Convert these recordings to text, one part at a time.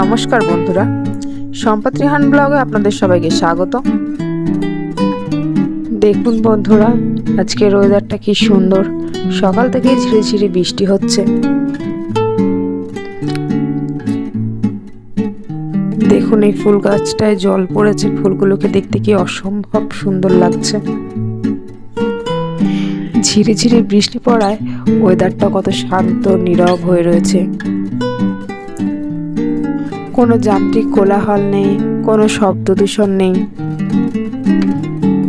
নমস্কার বন্ধুরা। সম্পদ রিহান ব্লগে আপনাদের সবাইকে স্বাগত। দেখুন বন্ধুরা আজকের ওয়েদারটা কি সুন্দর। সকাল থেকেই ঝিরে ঝিরে বৃষ্টি হচ্ছে। দেখুন এই ফুল গাছটায় জল পড়েছে, ফুলগুলোকে দেখতে কি অসম্ভব সুন্দর লাগছে। ঝিরে ঝিরে বৃষ্টি পড়ায় ওয়েদারটা কত শান্ত, নীরব হয়ে রয়েছে। কোনো যান্ত্রিক কোলাহল নেই, কোনো শব্দ দূষণ নেই।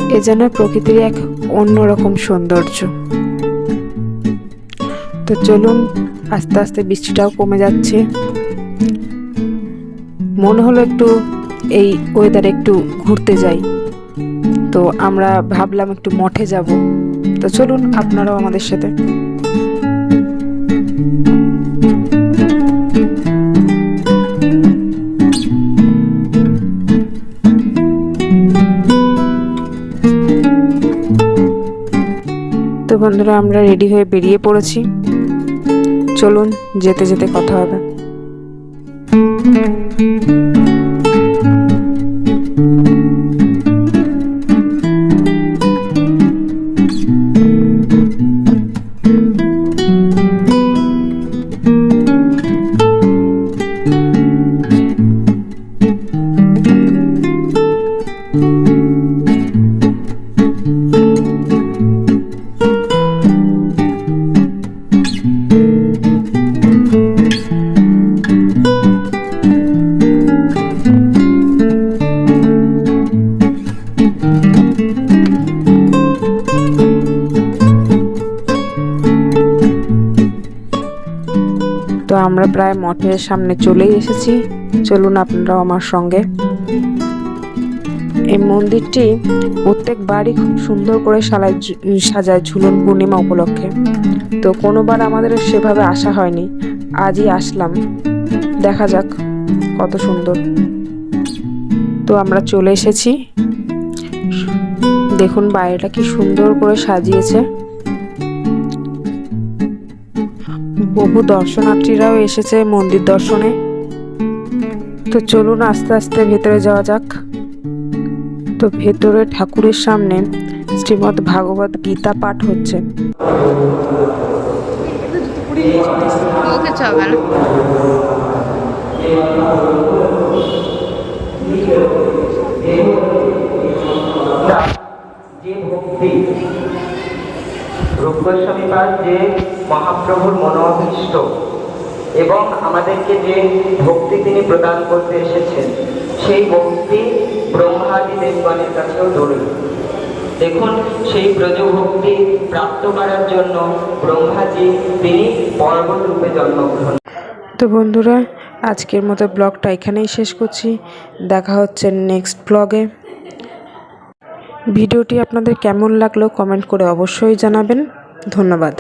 এ যেন প্রকৃতির এক অন্যরকম সৌন্দর্য। তো চলুন, আস্তে আস্তে বৃষ্টিটাও কমে যাচ্ছে। মনে হলো একটু এই ওয়েদারে একটু ঘুরতে যাই। তো আমরা ভাবলাম একটু মঠে যাব। তো চলুন, আপনারাও আমাদের সাথে। তো বন্ধুরা আমরা রেডি হয়ে বেরিয়ে পড়েছি। চলুন যেতে যেতে কথা হবে। আমরা প্রায় মঠের সামনে চলেই এসেছি। চলুন আপনারাও আমার সঙ্গে। এই মন্দিরটি প্রত্যেক বাড়ি খুব সুন্দর করে সালায় সাজায় ঝুলন পূর্ণিমা উপলক্ষে। তো কোনোবার আমাদের সেভাবে আসা হয়নি। আজই আসলাম। দেখা যাক কত সুন্দর। তো আমরা চলে এসেছি। দেখুন বাইরেটা কি সুন্দর করে সাজিয়েছে। বহু দর্শনার্থীরাও এসেছে মন্দির দর্শনে। তো চলুন আস্তে আস্তে ভেতরে যাওয়া যাক। তো ভেতরে ঠাকুরের সামনে শ্রীমৎ ভাগবত গীতা পাঠ হচ্ছে। যে ভক্তি রূপগোস্বামী পাদ যে মহাপ্রভুর মনোভীষ্ট এবং আমাদেরকে যে ভক্তি তিনি প্রদান করতে এসেছেন, সেই ভক্তি ব্রহ্মাদি দেবগণের কাছেও জরুরি দেখুন, সেই ব্রজভক্তি প্রাপ্ত করার জন্য ব্রহ্মাজি তিনি পর্বত রূপে জন্মগ্রহণ তো বন্ধুরা, আজকের মতো ব্লগটা এখানেই শেষ করছি। দেখা হচ্ছে নেক্সট ব্লগে ভিডিওটি আপনাদের কেমন লাগল কমেন্ট করে অবশ্যই জানাবেন। ধন্যবাদ।